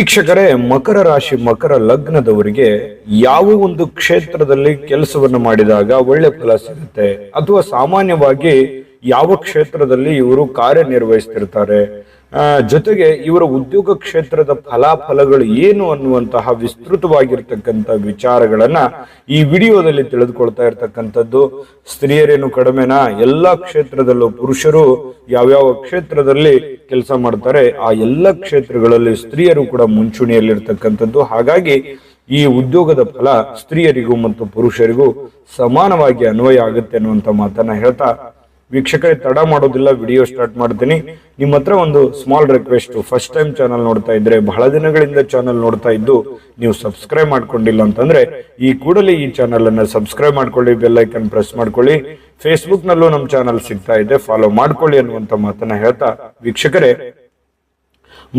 ವೀಕ್ಷಕರೇ, ಮಕರ ರಾಶಿ, ಮಕರ ಲಗ್ನದವರಿಗೆ ಯಾವ ಒಂದು ಕ್ಷೇತ್ರದಲ್ಲಿ ಕೆಲಸವನ್ನು ಮಾಡಿದಾಗ ಒಳ್ಳೆ ಫಲ ಸಿಗುತ್ತೆ. ಅಥವಾ ಸಾಮಾನ್ಯವಾಗಿ ಯಾವ ಕ್ಷೇತ್ರದಲ್ಲಿ ಇವರು ಕಾರ್ಯನಿರ್ವಹಿಸ್ತಿರ್ತಾರೆ? ಜೊತೆಗೆ ಇವರ ಉದ್ಯೋಗ ಕ್ಷೇತ್ರದ ಫಲಾಫಲಗಳು ಏನು ಅನ್ನುವಂತಹ ವಿಸ್ತೃತವಾಗಿರ್ತಕ್ಕಂಥ ವಿಚಾರಗಳನ್ನ ಈ ವಿಡಿಯೋದಲ್ಲಿ ತಿಳಿದುಕೊಳ್ತಾ ಇರ್ತಕ್ಕಂಥದ್ದು. ಸ್ತ್ರೀಯರೇನು ಕಡಿಮೆನಾ? ಎಲ್ಲಾ ಕ್ಷೇತ್ರದಲ್ಲೂ ಪುರುಷರು ಯಾವ್ಯಾವ ಕ್ಷೇತ್ರದಲ್ಲಿ ಕೆಲಸ ಮಾಡ್ತಾರೆ, ಆ ಎಲ್ಲ ಕ್ಷೇತ್ರಗಳಲ್ಲಿ ಸ್ತ್ರೀಯರು ಕೂಡ ಮುಂಚೂಣಿಯಲ್ಲಿರ್ತಕ್ಕಂಥದ್ದು. ಹಾಗಾಗಿ ಈ ಉದ್ಯೋಗದ ಫಲ ಸ್ತ್ರೀಯರಿಗೂ ಮತ್ತು ಪುರುಷರಿಗೂ ಸಮಾನವಾಗಿ ಅನ್ವಯ ಆಗುತ್ತೆ ಅನ್ನುವಂತ ಮಾತನ್ನ ಹೇಳ್ತಾ ವೀಕ್ಷಕರೇ, ತಡ ಮಾಡೋದಿಲ್ಲ, ವಿಡಿಯೋ ಸ್ಟಾರ್ಟ್ ಮಾಡ್ತೀನಿ. ನಿಮ್ಮ ಹತ್ರ ಒಂದು small request first time channel ನೋಡ್ತಾ ಇದ್ರೆ, ಬಹಳ ದಿನಗಳಿಂದ ಚಾನಲ್ ನೋಡ್ತಾ ಇದ್ದು, ನೀವು ಸಬ್ಸ್ಕ್ರೈಬ್ ಮಾಡ್ಕೊಂಡಿಲ್ಲ ಅಂತಂದ್ರೆ, ಈ ಕೂಡಲೇ ಈ ಚಾನಲ್ ಅನ್ನ ಸಬ್ಸ್ಕ್ರೈಬ್ ಮಾಡ್ಕೊಳ್ಳಿ ಬೆಲ್ ಐಕನ್ ಪ್ರೆಸ್ ಮಾಡ್ಕೊಳ್ಳಿ. ಫೇಸ್ಬುಕ್ ನಲ್ಲೂ ನಮ್ಮ ಚಾನಲ್ ಸಿಗ್ತಾ ಇದೆ ಫಾಲೋ ಮಾಡ್ಕೊಳ್ಳಿ ಅನ್ನುವಂತ ಮಾತನ್ನ ಹೇಳ್ತಾ, ವೀಕ್ಷಕರೇ,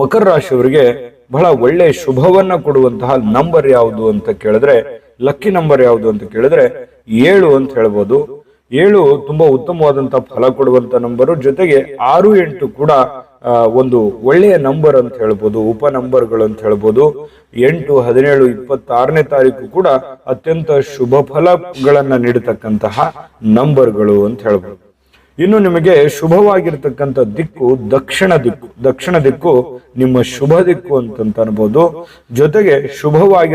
ಮಕರ ರಾಶಿಯವರಿಗೆ ಬಹಳ ಒಳ್ಳೆ ಶುಭವನ್ನ ಕೊಡುವಂತಹ ನಂಬರ್ ಯಾವುದು ಅಂತ ಕೇಳಿದ್ರೆ ಲಕ್ಕಿ ನಂಬರ್ ಯಾವುದು ಅಂತ ಕೇಳಿದ್ರೆ, ಏಳು ಅಂತ ಹೇಳ್ಬೋದು. ಏಳು ತುಂಬಾ ಉತ್ತಮವಾದಂತಹ ಫಲ ಕೊಡುವಂತ ನಂಬರು ಜೊತೆಗೆ ಆರು, ಎಂಟು ಕೂಡ ಒಂದು ಒಳ್ಳೆಯ ನಂಬರ್ ಅಂತ ಹೇಳ್ಬೋದು, ಉಪ ನಂಬರ್ಗಳು ಅಂತ ಹೇಳ್ಬೋದು. ಎಂಟು, ಹದಿನೇಳು, ಇಪ್ಪತ್ತಾರನೇ ತಾರೀಕು ಕೂಡ ಅತ್ಯಂತ ಶುಭ ಫಲಗಳನ್ನ ನೀಡತಕ್ಕಂತಹ ನಂಬರ್ಗಳು ಅಂತ ಹೇಳ್ಬೋದು. ಇನ್ನು ನಿಮಗೆ ಶುಭವಾಗಿರ್ತಕ್ಕಂಥ ದಿಕ್ಕು, ದಕ್ಷಿಣ ದಿಕ್ಕು ದಕ್ಷಿಣ ದಿಕ್ಕು ನಿಮ್ಮ ಶುಭ ದಿಕ್ಕು ಅಂತಂತ ಅನ್ಬೋದು. ಜೊತೆಗೆ ಶುಭವಾಗಿ